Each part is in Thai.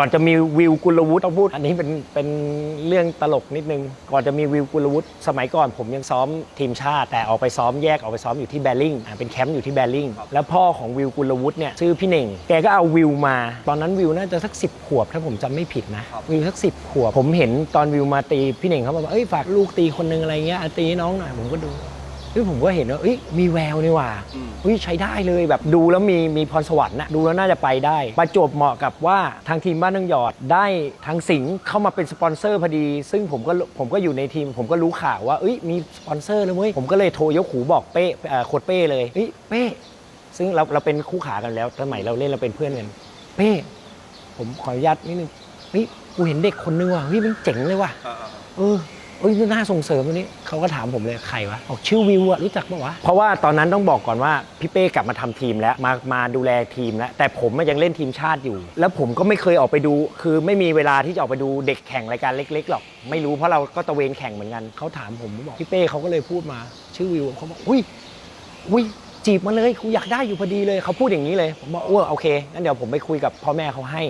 ก่อนจะมีวิวกุลวุฒิต้องพูดอันนี้เป็นเป็นเรื่องตลกนิดนึง ก่อนจะมีวิวกุลวุฒิสมัยก่อนผมยังซ้อมทีมชาติ แต่ออกไปซ้อมแยกออกไปซ้อมอยู่ที่แบริ่งอ่าเป็นแคมป์อยู่ที่แบริ่งแล้วพ่อของวิวกุลวุฒิเนี่ยชื่อพี่เน่งแกก็เอาวิวมา ตอนนั้นวิวน่าจะสักสิบขวบถ้าผมจำไม่ผิดนะ วิวสักสิบขวบผมเห็นตอนวิวมาตีพี่เน่งเขาบอกว่าเอ้ยฝากลูกตีคนนึงอะไรเงี้ยอะตีให้น้องหน่อยผมก็ดู เฮ้ยผมก็เห็นว่าเอ้ยมีแววนี่หว่าอุ้ยใช้ได้เลยแบบดูแล้วมีมีพรสวรรค์นะดูแล้วน่าจะไปได้ ประจวบเหมาะกับว่าทางทีมบ้านนางหยอดได้ทางสิงห์เข้ามาเป็นสปอนเซอร์พอดี ซึ่งผมก็ผมก็อยู่ในทีม ผมก็รู้ข่าวว่าเอ้ยมีสปอนเซอร์แล้วเว้ยผมก็เลยโทรยกหูบอกเป้เอ่อโคดเป้เลยเฮ้ยเป้ซึ่งเราเราเป็นคู่ขากันแล้วสมัยเราเล่นเราเป็นเพื่อนกันเป้ผมขออนุญาตนิดนึงเฮ้ยกูเห็นเด็กคนนึงว่ะเฮ้ยมันเจ๋งเลยว่ะ เออ เอ้ยน่าส่งเสริมตัวนี้เขาก็ถามผมเลยใครวะบอกชื่อวิวอะรู้จักปะวะเพราะว่าตอนนั้นต้องบอกก่อนว่าพี่เป้กลับมาทำทีมแล้วมามาดูแลทีมแล้วแต่ผมยังเล่นทีมชาติอยู่ แล้วผมก็ไม่เคยออกไปดู คือไม่มีเวลาที่จะออกไปดูเด็กแข่งรายการเล็ก ๆหรอก ไม่รู้เพราะเราก็ตะเวนแข่งเหมือนกันเขาถามผมผมบอกพี่เป้เขาก็เลยพูดมา ชื่อวิวเขาบอกอุ้ยอุ้ยจีบมาเลยกูอยากได้อยู่พอดีเลยเขาพูดอย่างนี้เลยผมบอกโอเคงั้นเดี๋ยวผมไปคุยกับพ่อแม่เขาให้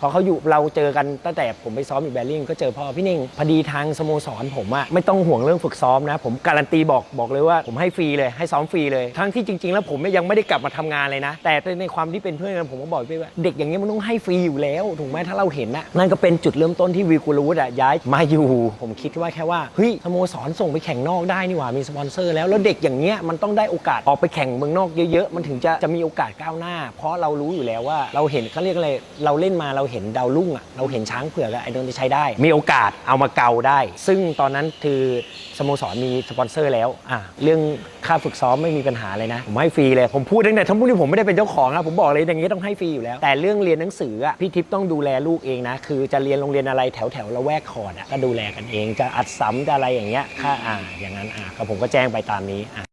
พอเขาอยู่เราเจอกันตั้งแต่ผมไปซ้อมอยู่แบริ่งก็เจอพ่อพี่เน่งพอดีทางสโมสรผมอะไม่ต้องห่วงเรื่องฝึกซ้อมนะ ผมการันตีบอกบอกเลยว่าผมให้ฟรีเลยให้ซ้อมฟรีเลยทั้งที่จริง ๆ แล้วผมยังไม่ได้กลับมาทำงานเลยนะ แต่ในความที่เป็นเพื่อนกันผมก็บอกพี่ว่าเด็กอย่างเงี้ยมันต้องให้ฟรีอยู่แล้วถูกไหมถ้าเราเห็นนะนั่นก็เป็นจุดเริ่มต้นที่วิกุลวุฒิอะย้ายมาอยู่ ผมคิดว่าแค่ว่าเฮ้ยสโมสรส่งไปแข่งนอกได้นี่หว่ามีสปอนเซอร์แล้วแล้วเด็กอย่างเงี้ยมันต้องได้โอกาสออกไปแข่งเมืองนอกเยอะๆมันถึงจะจะมีโอกาสก้าวหน้า เพราะเรารู้อยู่แล้วว่าเราเห็นเขาเรียกอะไรเราเล่นมาเราเห็นดาวรุ่งอะเราเห็นช้างเผือกอะไอ้ตรงที่ใช้ได้ มีโอกาสเอามาเกาได้ ซึ่งตอนนั้นคือสโมสรมีสปอนเซอร์แล้วอะเรื่องค่าฝึกซ้อมไม่มีปัญหาเลยนะ ผมให้ฟรีเลย ผมพูดตั้งแต่ทั้งพวกนี้ผมไม่ได้เป็นเจ้าของนะผมบอกเลยอย่างนี้ต้องให้ฟรีอยู่แล้ว แต่เรื่องเรียนหนังสืออะพี่ทิพย์ต้องดูแลลูกเองนะ คือจะเรียนโรงเรียนอะไรแถวแถวละแวกคอร์ดอะก็ดูแลกันเองจะอัดซ้ำจะอะไรอย่างเงี้ยค่าอ่าอย่างนั้นอะก็ผมก็แจ้งไปตามนี้อะ